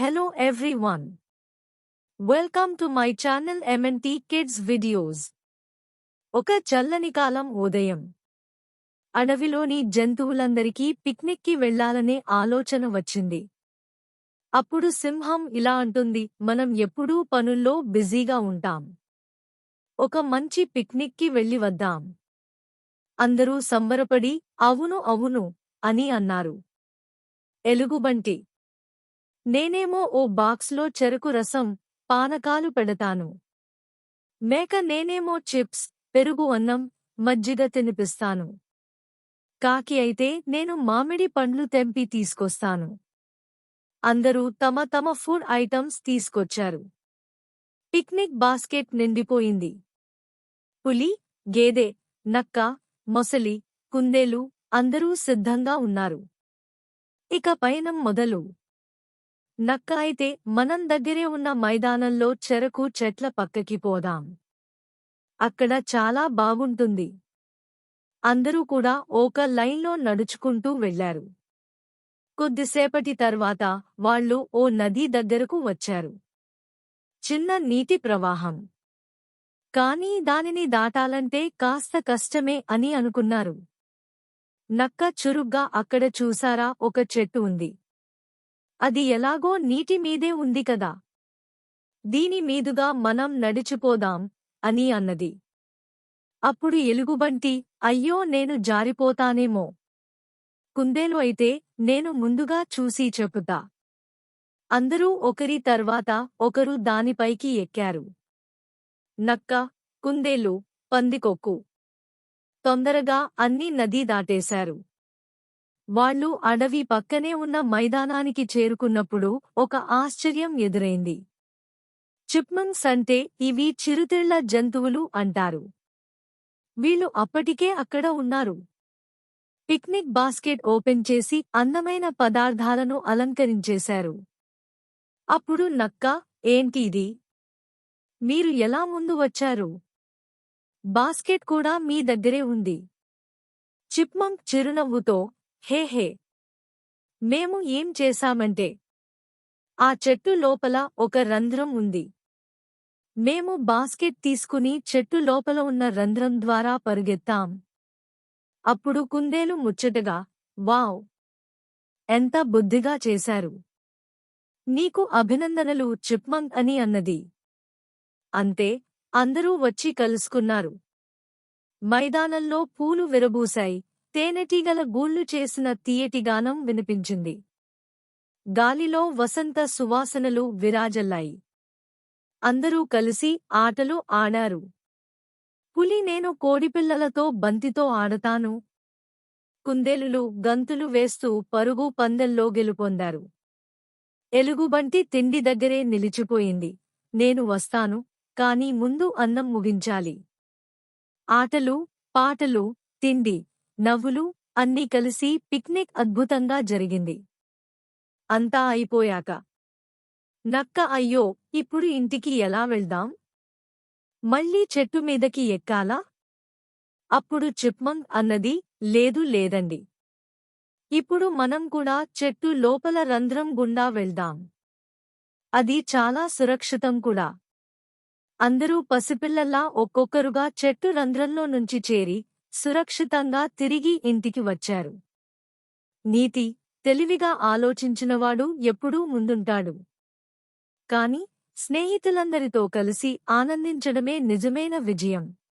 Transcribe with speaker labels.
Speaker 1: Hello everyone. Welcome to my channel MNT Kids Videos. ఒక చల్లని కాలం ఉదయం. అడవిలోని జంతువులందరికీ పిక్నిక్కి వెళ్ళాలనే ఆలోచన వచ్చింది. అప్పుడు సింహం ఇలా అంటుంది మనం ఎప్పుడూ పనుల్లో బిజీగా ఉంటాం. ఒక మంచి పిక్నిక్కి వెళ్ళి వద్దాం. అందరూ సంబరపడి అవును అవును అని అన్నారు. ఎలుగుబంటి నేనేమో ఓ బాక్స్లో చెరకు రసం పానకాలు పెడతాను. మేక నేనేమో చిప్స్ పెరుగు అన్నం మజ్జిగ తినిపిస్తాను. కాకి అయితే నేను మామిడి పండ్లు తెంపి తీసుకొస్తాను. అందరూ తమ తమ ఫుడ్ ఐటమ్స్ తీసుకొచ్చారు. పిక్నిక్ బాస్కెట్ నిండిపోయింది. పులి గేదె నక్క మొసలి కుందేలు అందరూ సిద్ధంగా ఉన్నారు. ఇక పయనం మొదలు. నక్క అయితే మనం దగ్గరే ఉన్న మైదానంలో చెరకు చెట్ల పక్కకి పోదాం. అక్కడ చాలా బాగుంటుంది. అందరూ కూడా ఒక లైన్లో నడుచుకుంటూ వెళ్ళారు కొద్దిసేపటి తర్వాత వాళ్ళు ఓ నదీ దగ్గరకు వచ్చారు. చిన్న నీటి ప్రవాహం. కానీ దానిని దాటాలంటే కాస్త కష్టమే అని అనుకున్నారు. నక్క చురుగ్గా అక్కడ చూసారా ఒక చెట్టు ఉంది. అది ఎలాగో నీటి మీదే ఉంది కదా. దీని మీదుగా మనం నడిచిపోదాం అని అన్నది. అప్పుడు ఎలుగుబంటి అయ్యో నేను జారిపోతానేమో. కుందేలు అయితే నేను ముందుగా చూసి చెప్పుతా. అందరూ ఒకరి తర్వాత ఒకరు దానిపైకి ఎక్కారు. నక్క కుందేలు పందికొక్కు. తొందరగా అన్ని నదీ దాటేశారు. వాళ్ళు అడవి పక్కనే ఉన్న మైదానానికి చేరుకున్నప్పుడు ఒక ఆశ్చర్యం ఎదురైంది. చిప్మంగ్స్ అంటే ఇవి చిరుతిళ్ళ జంతువులు అంటారు. వీళ్ళు అప్పటికే అక్కడ ఉన్నారు. పిక్నిక్ బాస్కెట్ ఓపెన్ చేసి అందమైన పదార్థాలను అలంకరించేశారు. అప్పుడు నక్క ఏంటి ఇది? మీరు ఎలా ముందు వచ్చారు? బాస్కెట్ కూడా మీ దగ్గరే ఉంది. చిప్మంక్ చిరునవ్వుతో హే హే. మేము ఏం చేశామంటే ఆ చెట్టు లోపల ఒక రంధ్రం ఉంది. మేము బాస్కెట్ తీసుకుని చెట్టు లోపల ఉన్న రంధ్రం ద్వారా పరుగెత్తాం. అప్పుడు కుందేలు ముచ్చటగా వావ్! ఎంత బుద్ధిగా చేశారు! నీకు అభినందనలు చిప్మంక్ అని అన్నది. అంతే అందరూ వచ్చి కలుసుకున్నారు. మైదానంలో పూలు విరబూశాయి. తేనెటీగల గూళ్ళు చేసిన తీయటిగానం వినిపించింది. గాలిలో వసంత సువాసనలు విరాజల్లాయి. అందరూ కలిసి ఆటలు ఆడారు. పులి నేను కోడిపిల్లలతో బంతితో ఆడతాను. కుందేలులు గంతులు వేస్తూ పరుగు పందెల్లో గెలుపొందారు. ఎలుగుబంటి తిండి దగ్గరే నిలిచిపోయింది. నేను వస్తాను కాని ముందు అన్నం ముగించాలి. ఆటలు పాటలు తిండి నవ్వులు అన్నీ కలిసి పిక్నిక్ అద్భుతంగా జరిగింది. అంతా అయిపోయాక నక్క అయ్యో ఇప్పుడు ఇంటికి ఎలా వెళ్దాం? మళ్ళీ చెట్టు మీదకి ఎక్కాలా? అప్పుడు చిప్మంగ్ అన్నది లేదు లేదండి. ఇప్పుడు మనం కూడా చెట్టు లోపల రంధ్రం గుండా వెళ్దాం. అది చాలా సురక్షితం కూడా. అందరూ పసిపిల్లల్లా ఒక్కొక్కరుగా చెట్టు రంధ్రంలో నుంచి చేరి సురక్షితంగా తిరిగి ఇంటికి వచ్చారు. నీతి తెలివిగా ఆలోచించినవాడు ఎప్పుడూ ముందుంటాడు. కాని స్నేహితులందరితో కలిసి ఆనందించడమే నిజమైన విజయం.